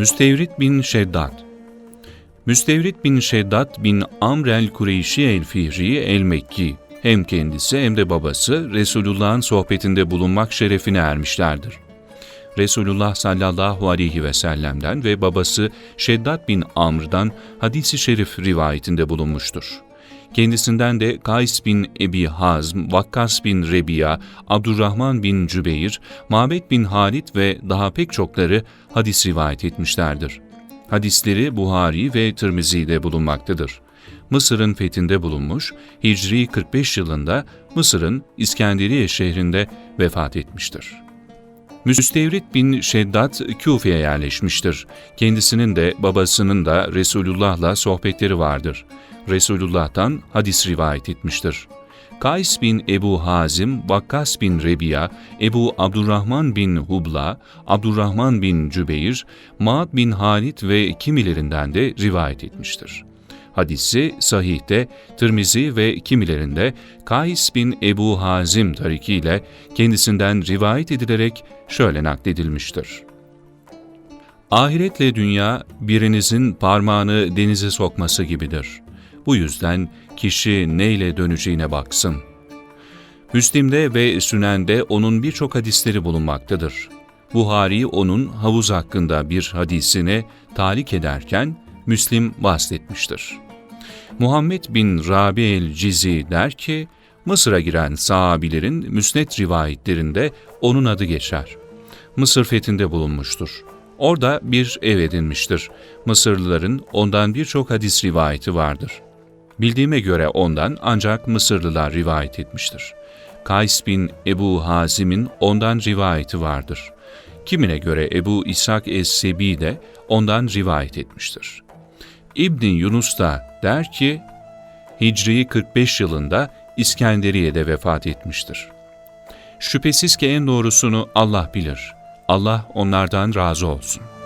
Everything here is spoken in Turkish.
Müstevrit bin Şeddat Müstevrit bin Şeddat bin Amr el-Kureyşi el-Fihri el-Mekki hem kendisi hem de babası Resulullah'ın sohbetinde bulunmak şerefine ermişlerdir. Resulullah sallallahu aleyhi ve sellem'den ve babası Şeddat bin Amr'dan hadisi şerif rivayetinde bulunmuştur. Kendisinden de Kays bin Ebi Hazm, Vakkas bin Rebiya, Abdurrahman bin Cübeyr, Mabet bin Halit ve daha pek çokları hadis rivayet etmişlerdir. Hadisleri Buhari ve Tirmizi'de bulunmaktadır. Mısır'ın fethinde bulunmuş, Hicri 45 yılında Mısır'ın İskenderiye şehrinde vefat etmiştir. Müstevrit bin Şeddat Küfe'ye yerleşmiştir. Kendisinin de babasının da Resulullah'la sohbetleri vardır. Resulullah'tan hadis rivayet etmiştir. Kays bin Ebu Hazim, Vakkas bin Rebiya, Ebu Abdurrahman bin Hubla, Abdurrahman bin Cübeyr, Ma'd bin Halit ve kimilerinden de rivayet etmiştir. Hadisi sahihte, Tirmizi ve kimilerinde Kays bin Ebu Hazim tarikiyle kendisinden rivayet edilerek şöyle nakledilmiştir. Ahiretle dünya birinizin parmağını denize sokması gibidir. Bu yüzden kişi neyle döneceğine baksın. Müslim'de ve Sünen'de onun birçok hadisleri bulunmaktadır. Buhari onun havuz hakkında bir hadisine talik ederken Müslim bahsetmiştir. Muhammed bin Rabi el-Cizi der ki, Mısır'a giren sahabilerin müsnet rivayetlerinde onun adı geçer. Mısır fethinde bulunmuştur. Orada bir ev edinmiştir. Mısırlıların ondan birçok hadis rivayeti vardır. Bildiğime göre ondan ancak Mısırlılar rivayet etmiştir. Kays bin Ebu Hazim'in ondan rivayeti vardır. Kimine göre Ebu İshak es-Sebi de ondan rivayet etmiştir. İbn Yunus da der ki, Hicri 45 yılında İskenderiye'de vefat etmiştir. Şüphesiz ki en doğrusunu Allah bilir. Allah onlardan razı olsun.''